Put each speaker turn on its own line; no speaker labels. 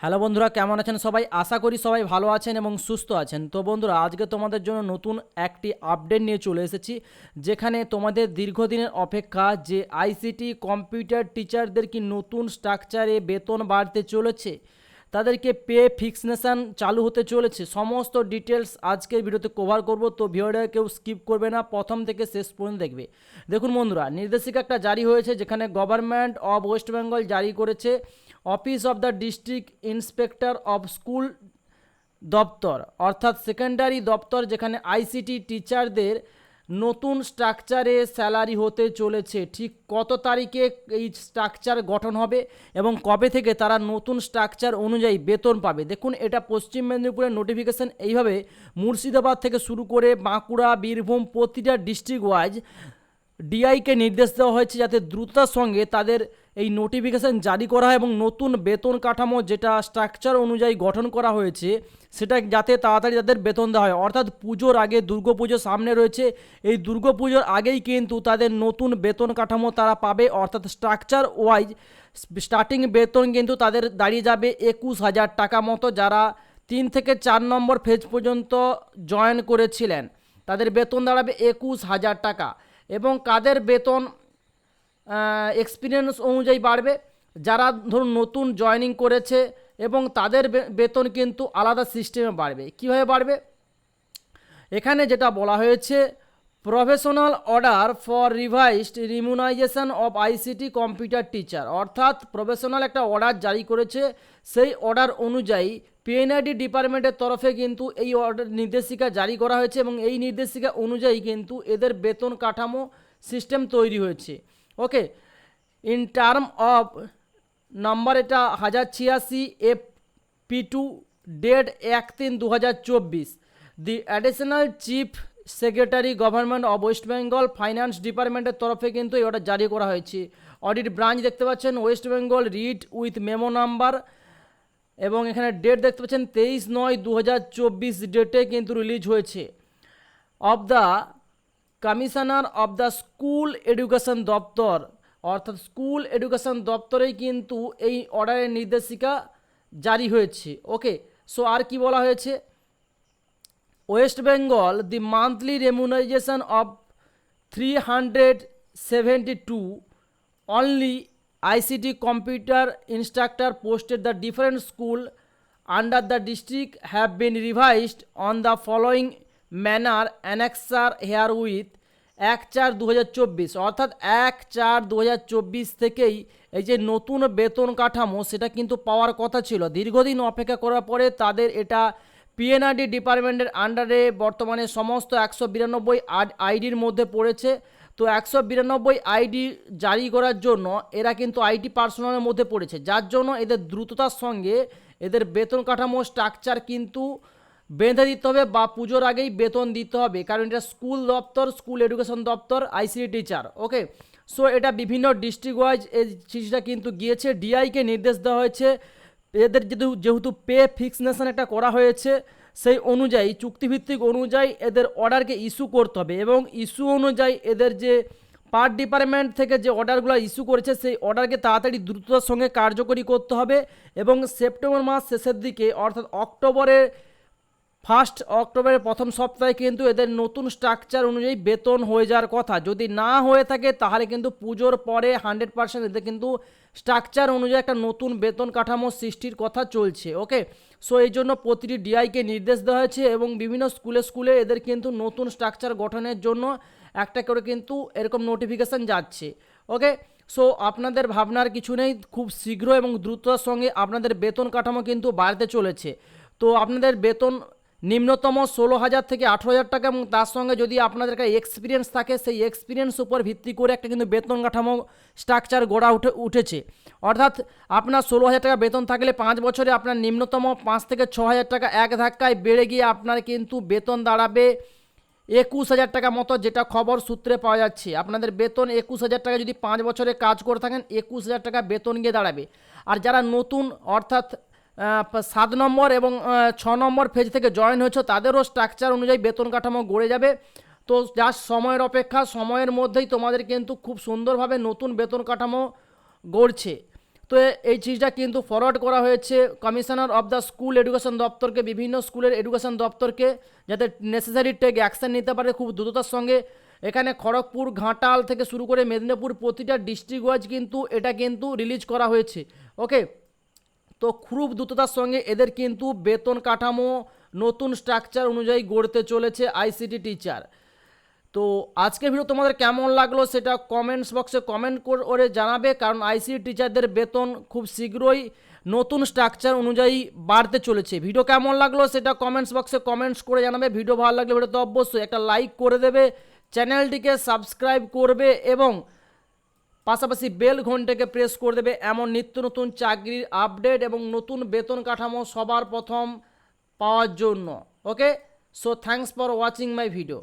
Hello বন্ধুরা, কেমন আছেন সবাই? আশা করি সবাই ভালো আছেন এবং সুস্থ আছেন। তো বন্ধুরা, আজকে তোমাদের জন্য নতুন একটি আপডেট নিয়ে চলে এসেছি, যেখানে তোমাদের দীর্ঘদিনের অপেক্ষা যে আইসিটি কম্পিউটার টিচারদের কি নতুন স্ট্রাকচারে বেতন বাড়তে চলেছে, তাদেরকে পে ফিক্সনেশন চালু হতে চলেছে, সমস্ত ডিটেলস আজকের ভিডিওতে কভার করব। তো ভিডিওটা কেউ স্কিপ করবে না, প্রথম থেকে শেষ পর্যন্ত দেখবে। দেখুন বন্ধুরা, নির্দেশিকা একটা জারি হয়েছে, যেখানে গভর্নমেন্ট অফ ওয়েস্ট বেঙ্গল জারি করেছে office of the district inspector of school দপ্তর, অর্থাৎ সেকেন্ডারি দপ্তর যেখানে আইসিটি টিচারদের নতুন স্ট্রাকচারে স্যালারি হতে চলেছে। ঠিক কত তারিখে এই স্ট্রাকচার গঠন হবে এবং কবে থেকে তারা নতুন স্ট্রাকচার অনুযায়ী বেতন পাবে? দেখুন, এটা পশ্চিম মেদিনীপুরের নোটিফিকেশন এইভাবে মুর্শিদাবাদ থেকে শুরু করে বাঁকুড়া, বীরভূম প্রতিটা ডিস্ট্রিক্ট ওয়াইজ ডিআইকে নির্দেশ দেওয়া হয়েছে যাতে দ্রুততার সঙ্গে তাদের এই নোটিফিকেশন জারি করা হয় এবং নতুন বেতন কাঠামো যেটা স্ট্রাকচার অনুযায়ী গঠন করা হয়েছে, সেটা যাতে তাড়াতাড়ি তাদের বেতন দেওয়া হয়। অর্থাৎ পুজোর আগে দুর্গাপুজো সামনে রয়েছে। এই দুর্গাপুজোর আগেই কিন্তু তাদের নতুন বেতন কাঠামো তারা পাবে। অর্থাৎ স্ট্রাকচার ওয়াইজ স্টার্টিং বেতন কিন্তু তাদের দাঁড়িয়ে যাবে একুশ হাজার টাকা মতো যারা তিন থেকে চার নম্বর ফেজ পর্যন্ত জয়েন করেছিলেন। তাদের বেতন দাঁড়াবে একুশ হাজার টাকা। এবং কাদের বেতন এক্সপিরিয়েন্স অনুযায়ী বাড়বে। যারা ধরুন নতুন জয়নিং করেছে এবং তাদের বেতন কিন্তু আলাদা সিস্টেমে বাড়বে। কীভাবে বাড়বে? এখানে যেটা বলা হয়েছে professional order for revised remuneration of ICT computer teacher. অর্থাৎ প্রফেশনাল একটা অর্ডার জারি করেছে, সেই অর্ডার অনুযায়ী পিএনআইডি ডিপার্টমেন্টের তরফে কিন্তু এই অর্ডার নির্দেশিকা জারি করা হয়েছে এবং এই নির্দেশিকা অনুযায়ী কিন্তু এদের বেতন কাঠামো সিস্টেম তৈরি হয়েছে। Okay, in term of number এটা হাজার ছিয়াশি এফ পি টু ডেট এক তিন দু হাজার চব্বিশ। The additional chief secretary government of West Bengal finance ডিপার্টমেন্টের তরফে কিন্তু এই অর্ডার জারি করা হয়েছে। অডিট ব্রাঞ্চ দেখতে পাচ্ছেন West Bengal read with memo number এবং এখানে ডেট দেখতে পাচ্ছেন তেইশ নয় দু ডেটে কিন্তু রিলিজ হয়েছে। Of the commissioner of the school education দপ্তর, অর্থাৎ স্কুল এডুকেশন দপ্তরেই কিন্তু এই অর্ডারের নির্দেশিকা জারি হয়েছে। ওকে, সো আর কি বলা হয়েছে? West Bengal, the monthly remuneration of three hundred seventy two, only ICT computer instructor posted the different school under the district have been revised on the following manner annexure herewith এক চার দু অর্থাৎ এক চার দু থেকেই এই যে নতুন বেতন কাঠামো, সেটা কিন্তু পাওয়ার কথা ছিল। দীর্ঘদিন অপেক্ষা করার পরে তাদের এটা পিএনআরডি ডিপার্টমেন্টের আন্ডারে বর্তমানে সমস্ত একশো বিরানব্বই আইডির মধ্যে পড়েছে। তো একশো বিরানব্বই আইডি জারি করার জন্য এরা কিন্তু আইটি পার্সোনালের মধ্যে পড়েছে। যার জন্য এদের দ্রুততার সঙ্গে এদের বেতন কাঠামো স্ট্রাকচার কিন্তু বেঁধে দিতে হবে বা পুজোর আগেই বেতন দিতে হবে। কারণ এটা স্কুল দপ্তর, স্কুল এডুকেশন দপ্তর আইসিডি টিচার, ওকে? সো এটা বিভিন্ন ডিস্ট্রিক্ট ওয়াইজ এই চিঠিটা কিন্তু গিয়েছে। ডিআইকে নির্দেশ দেওয়া হয়েছে। এদের যেহেতু যেহেতু পে ফিক্সনেশন একটা করা হয়েছে, সেই অনুযায়ী, চুক্তিভিত্তিক অনুযায়ী এদের অর্ডারকে ইস্যু করতে হবে এবং ইস্যু অনুযায়ী এদের যে পার ডিপার্টমেন্ট থেকে যে অর্ডারগুলো ইস্যু করেছে, সেই অর্ডারকে তাড়াতাড়ি দ্রুততার সঙ্গে কার্যকরী করতে হবে এবং সেপ্টেম্বর মাস শেষের দিকে, অর্থাৎ অক্টোবরের ফার্স্ট অক্টোবরের প্রথম সপ্তাহে কিন্তু এদের নতুন স্ট্রাকচার অনুযায়ী বেতন হয়ে যাওয়ার কথা। যদি না হয়ে থাকে, তাহলে কিন্তু পুজোর পরে হান্ড্রেড পার্সেন্ট এদের কিন্তু স্ট্রাকচার অনুযায়ী একটা নতুন বেতন কাঠামো সৃষ্টির কথা চলছে, ওকে? সো এই জন্য প্রতিটি ডিআইকে নির্দেশ দেওয়া হয়েছে এবং বিভিন্ন স্কুলে স্কুলে এদের কিন্তু নতুন স্ট্রাকচার গঠনের জন্য একটা করে কিন্তু এরকম নোটিফিকেশান যাচ্ছে, ওকে? সো আপনাদের ভাবনার কিছু নেই, খুব শীঘ্র এবং দ্রুততার সঙ্গে আপনাদের বেতন কাঠামো কিন্তু বাড়তে চলেছে। তো, আপনাদের বেতন নিম্নতম ষোলো হাজার থেকে আঠেরো হাজার টাকা এবং তার সঙ্গে যদি আপনাদের কাছে এক্সপিরিয়েন্স থাকে, সেই এক্সপিরিয়েন্স উপর ভিত্তি করে একটা কিন্তু বেতন কাঠামো স্ট্রাকচার গড়া উঠে, উঠেছে। অর্থাৎ আপনার ষোলো হাজার টাকা বেতন থাকলে পাঁচ বছরে আপনার নিম্নতম পাঁচ থেকে ছ হাজার টাকা এক ধাক্কায় বেড়ে গিয়ে আপনার কিন্তু বেতন দাঁড়াবে একুশ হাজার টাকা মতো, যেটা খবর সূত্রে পাওয়া যাচ্ছে। আপনাদের বেতন একুশ হাজার টাকা যদি পাঁচ বছরে কাজ করে থাকেন, একুশ হাজার টাকা বেতন গিয়ে দাঁড়াবে। আর যারা নতুন, অর্থাৎ সাত নম্বর এবং ছ নম্বর ফেজ থেকে জয়েন হয়েছে, তাদেরও স্ট্রাকচার অনুযায়ী বেতন কাঠামো গড়ে যাবে। তো যা সময়ের অপেক্ষা, সময়ের মধ্যেই তোমাদের কিন্তু খুব সুন্দরভাবে নতুন বেতন কাঠামো গড়ছে। তো এই চিঠিটা কিন্তু ফরওয়ার্ড করা হয়েছে commissioner of the school education দপ্তরকে, বিভিন্ন স্কুলের এডুকেশন দপ্তরকে, যাতে নেসেসারি টেক অ্যাকশন নিতে পারে খুব দ্রুততার সঙ্গে। এখানে খড়গপুর, ঘাটাল থেকে শুরু করে মেদিনীপুর প্রতিটা ডিস্ট্রিক্ট ওয়াইজ কিন্তু এটা কিন্তু রিলিজ করা হয়েছে। ওকে তো খুব দ্রুততার সঙ্গে এদের কিন্তু বেতন কাঠামো, নতুন স্ট্রাকচার অনুযায়ী গড়তে চলেছে আইসিটি টিচার তো আজকের ভিডিও তোমাদের কেমন লাগল সেটা কমেন্টস বক্সে কমেন্ট করে জানাবে, কারণ আইসিটি টিচারদের বেতন খুব শীঘ্রই নতুন স্ট্রাকচার অনুযায়ী বাড়তে চলেছে। ভিডিও কেমন লাগল সেটা কমেন্টস বক্সে কমেন্টস করে জানাবে। ভিডিও ভালো লাগলে ভিডিও তো অবশ্যই একটা লাইক করে দেবে চ্যানেলটিকে সাবস্ক্রাইব করবে এবং পাশাপাশি বেল ঘন্টাকে প্রেস করে দেবে এমন নিত্য নতুন চাকরির আপডেট এবং নতুন বেতন কাঠামো সবার প্রথম পাওয়ার জন্য। Okay so thanks for watching my video